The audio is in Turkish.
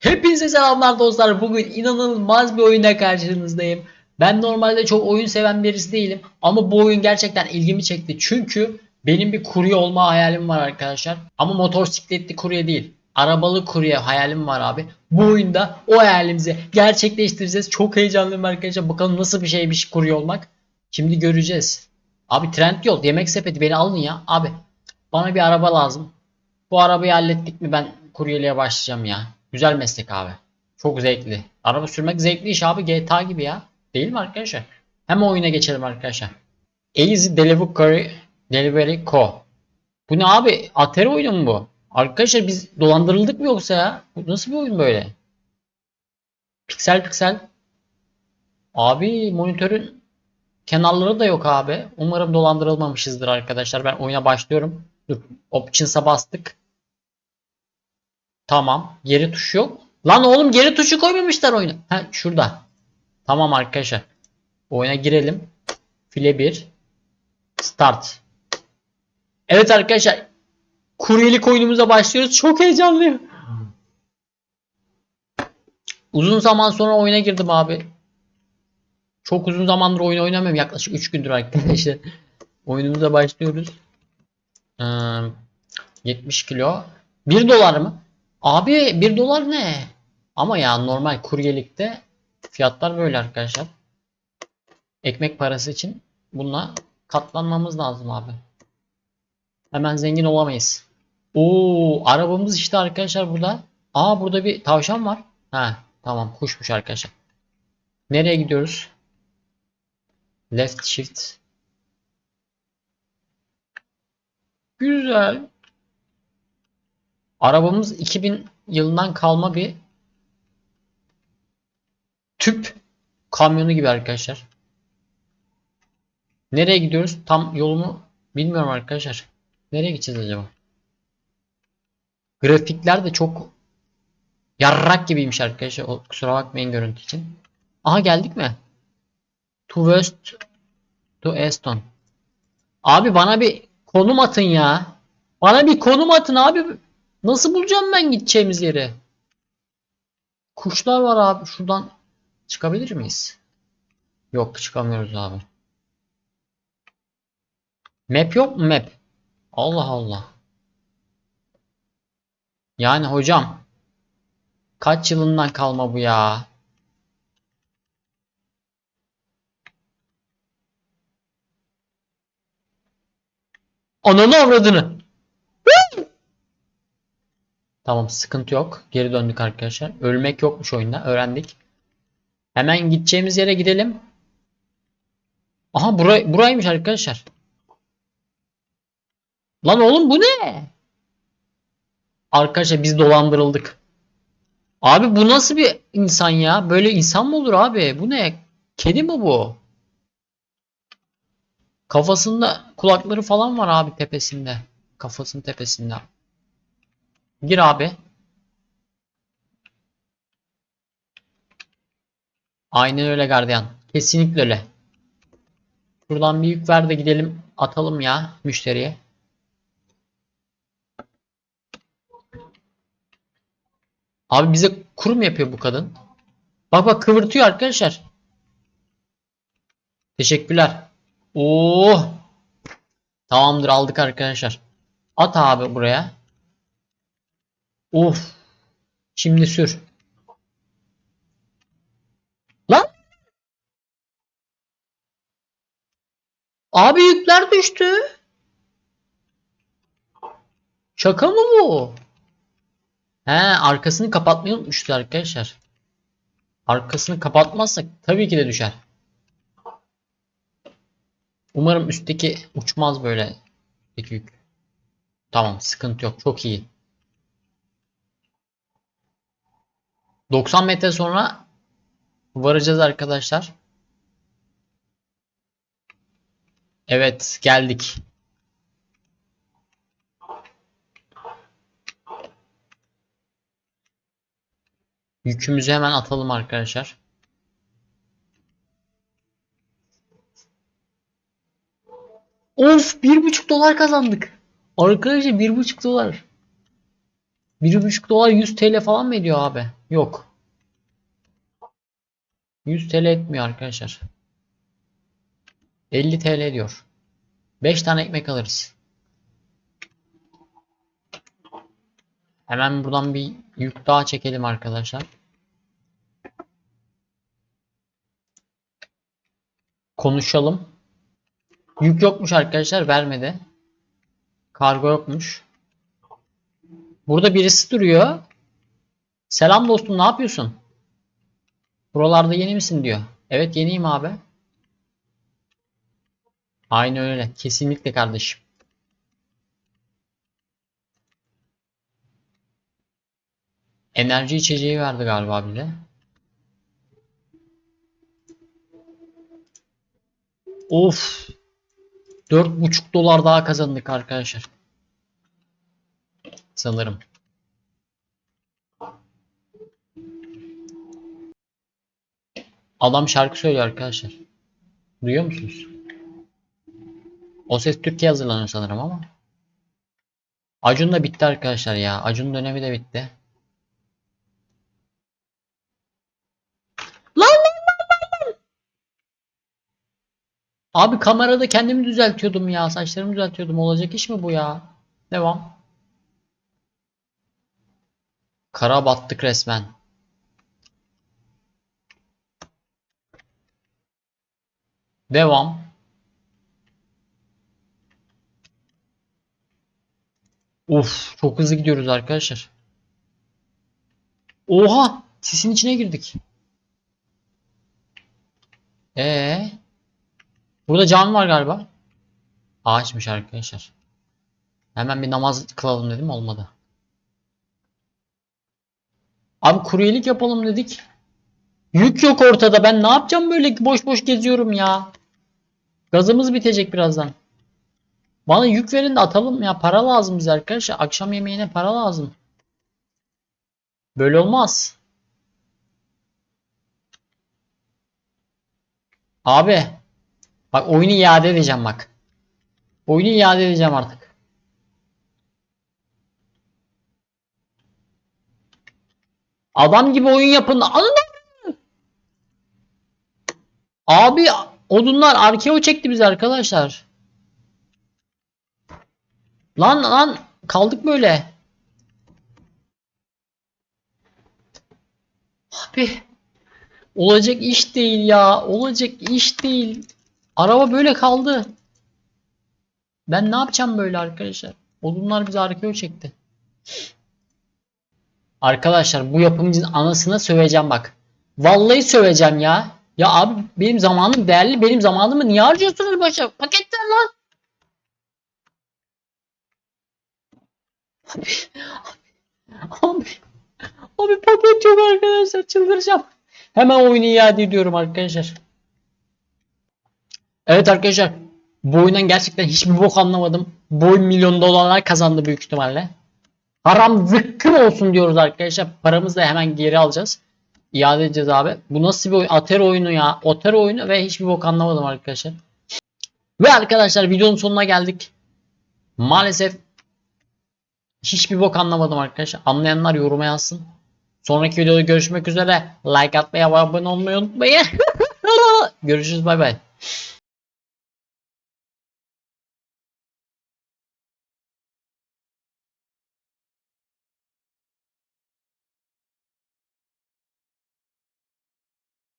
Hepinize selamlar dostlar. Bugün inanılmaz bir oyuna karşınızdayım. Ben normalde çok oyun seven birisi değilim. Ama bu oyun gerçekten ilgimi çekti. Çünkü benim bir kurye olma hayalim var arkadaşlar. Ama motosikletli kurye değil. Arabalı kurye hayalim var abi. Bu oyunda o hayalimizi gerçekleştireceğiz. Çok heyecanlıyım arkadaşlar. Bakalım nasıl bir şeymiş kurye olmak. Şimdi göreceğiz. Abi trend yol yemek sepeti beni alın ya. Abi bana bir araba lazım. Bu arabayı hallettik mi ben kuryeliğe başlayacağım ya. Güzel meslek abi. Çok zevkli. Araba sürmek zevkli iş abi GTA gibi ya. Değil mi arkadaşlar? Hemen oyuna geçelim arkadaşlar. Easy Delivery, Delivery Co. Bu ne abi? Atari oyunu mu bu? Arkadaşlar biz dolandırıldık mı yoksa ya? Bu nasıl bir oyun böyle? Piksel piksel. Abi monitörün kenarları da yok abi. Umarım dolandırılmamışızdır arkadaşlar. Ben oyuna başlıyorum. Dur. Options'a bastık. Tamam. Geri tuş yok. Lan oğlum geri tuşu koymamışlar oyuna. Ha şurada. Tamam arkadaşlar. Oyuna girelim. File 1. Start. Evet arkadaşlar. Kuryelik oyunumuza başlıyoruz. Çok heyecanlıyım. Uzun zaman sonra oyuna girdim abi. Çok uzun zamandır oyun oynamıyorum. Yaklaşık 3 gündür arkadaşlar. Oyunumuza başlıyoruz. Ee, 70 kilo. 1 dolar mı? Abi 1 dolar ne? Ama ya normal kuryelikte fiyatlar böyle arkadaşlar. Ekmek parası için bununla katlanmamız lazım abi. Hemen zengin olamayız. Oo, arabamız işte arkadaşlar burada. Aa burada bir tavşan var. Ha, tamam kuşmuş arkadaşlar. Nereye gidiyoruz? Left shift. Güzel. Arabamız 2000 yılından kalma bir tüp kamyonu gibi arkadaşlar. Nereye gidiyoruz? Tam yolumu bilmiyorum arkadaşlar. Nereye gideceğiz acaba? Grafikler de çok yarrak gibiymiş arkadaşlar. O, kusura bakmayın görüntü için. Aha geldik mi? To West to Aston. Abi bana bir konum atın ya. Bana bir konum atın abi. Nasıl bulacağım ben gideceğimiz yeri? Kuşlar var abi. Şuradan çıkabilir miyiz? Yok çıkamıyoruz abi. Map yok mu map? Allah Allah. Yani hocam. Kaç yılından kalma bu ya? Ananı avradını. Tamam sıkıntı yok. Geri döndük arkadaşlar. Ölmek yokmuş oyunda. Öğrendik. Hemen gideceğimiz yere gidelim. Aha buray buraymış arkadaşlar. Lan oğlum bu ne? Arkadaşlar biz dolandırıldık. Abi bu nasıl bir insan ya? Böyle insan mı olur abi? Bu ne? Kedi mi bu? Kafasında kulakları falan var abi tepesinde. Kafasının tepesinde. Gir abi. Aynen öyle gardiyan. Kesinlikle öyle. Şuradan bir yük ver de gidelim atalım ya müşteriye. Abi bize kuru mu yapıyor bu kadın? Bak bak kıvırtıyor arkadaşlar. Teşekkürler. Oo. Tamamdır aldık arkadaşlar. At abi buraya. Of. Şimdi sür. Lan. Abi yükler düştü. Şaka mı bu? He arkasını kapatmayı unutmuşlar arkadaşlar. Arkasını kapatmazsak tabii ki de düşer. Umarım üstteki uçmaz böyle. Üstteki yük. Tamam sıkıntı yok. Çok iyi. 90 metre sonra varacağız arkadaşlar. Evet geldik. Yükümüzü hemen atalım arkadaşlar. Of bir buçuk dolar kazandık. Arkadaşlar bir buçuk dolar. Bir buçuk dolar 100 TL falan mı ediyor abi? Yok. 100 TL etmiyor arkadaşlar. 50 TL diyor. 5 tane ekmek alırız. Hemen buradan bir yük daha çekelim arkadaşlar. Konuşalım. Yük yokmuş arkadaşlar vermedi. Kargo yokmuş. Burada birisi duruyor. Selam dostum ne yapıyorsun? Buralarda yeni misin diyor. Evet yeniyim abi. Aynı öyle. Kesinlikle kardeşim. Enerji içeceği verdi galiba bize. Of. 4,5 dolar daha kazandık arkadaşlar. Sanırım. Adam şarkı söylüyor arkadaşlar. Duyuyor musunuz? O ses Türkiye hazırlanıyor sanırım ama. Acun da bitti arkadaşlar ya. Acun dönemi de bitti. Lan lan lan lan! Abi kamerada kendimi düzeltiyordum ya. Saçlarımı düzeltiyordum. Olacak iş mi bu ya? Devam. Kara battık resmen. Devam. Of, çok hızlı gidiyoruz arkadaşlar. Oha, sisin içine girdik. Ee, burada cami var galiba. Ağaçmış arkadaşlar. Hemen bir namaz kılalım dedim olmadı. Abi kuryelik yapalım dedik. Yük yok ortada. Ben ne yapacağım böyle boş boş geziyorum ya. Gazımız bitecek birazdan. Bana yük verin de atalım ya. Para lazım bize arkadaşlar. Akşam yemeğine para lazım. Böyle olmaz. Abi. Bak oyunu iade edeceğim bak. Oyunu iade edeceğim artık. Adam gibi oyun yapın. Alın Abi odunlar arkeo çekti bizi arkadaşlar. Lan lan kaldık böyle. Abi olacak iş değil ya. Olacak iş değil. Araba böyle kaldı. Ben ne yapacağım böyle arkadaşlar? Odunlar bizi arkeo çekti. Arkadaşlar bu yapımcının anasına söveceğim bak. Vallahi söveceğim ya. Ya abi benim zamanım değerli. Benim zamanımı niye harcıyorsunuz başa? Paketten lan. Abi, abi, abi paket yok arkadaşlar. Çıldıracağım. Hemen oyunu iade ediyorum arkadaşlar. Evet arkadaşlar. Bu oyundan gerçekten hiçbir bok anlamadım. Bu oyun milyon dolarlar kazandı büyük ihtimalle. Haram zıkkım olsun diyoruz arkadaşlar. Paramızı da hemen geri alacağız. İade edeceğiz abi. Bu nasıl bir oyun? Ater oyunu ya. Oter oyunu ve hiçbir bok anlamadım arkadaşlar. Ve arkadaşlar videonun sonuna geldik. Maalesef hiçbir bok anlamadım arkadaşlar. Anlayanlar yoruma yazsın. Sonraki videoda görüşmek üzere. Like atmayı ve abone olmayı unutmayın. Görüşürüz bay bay.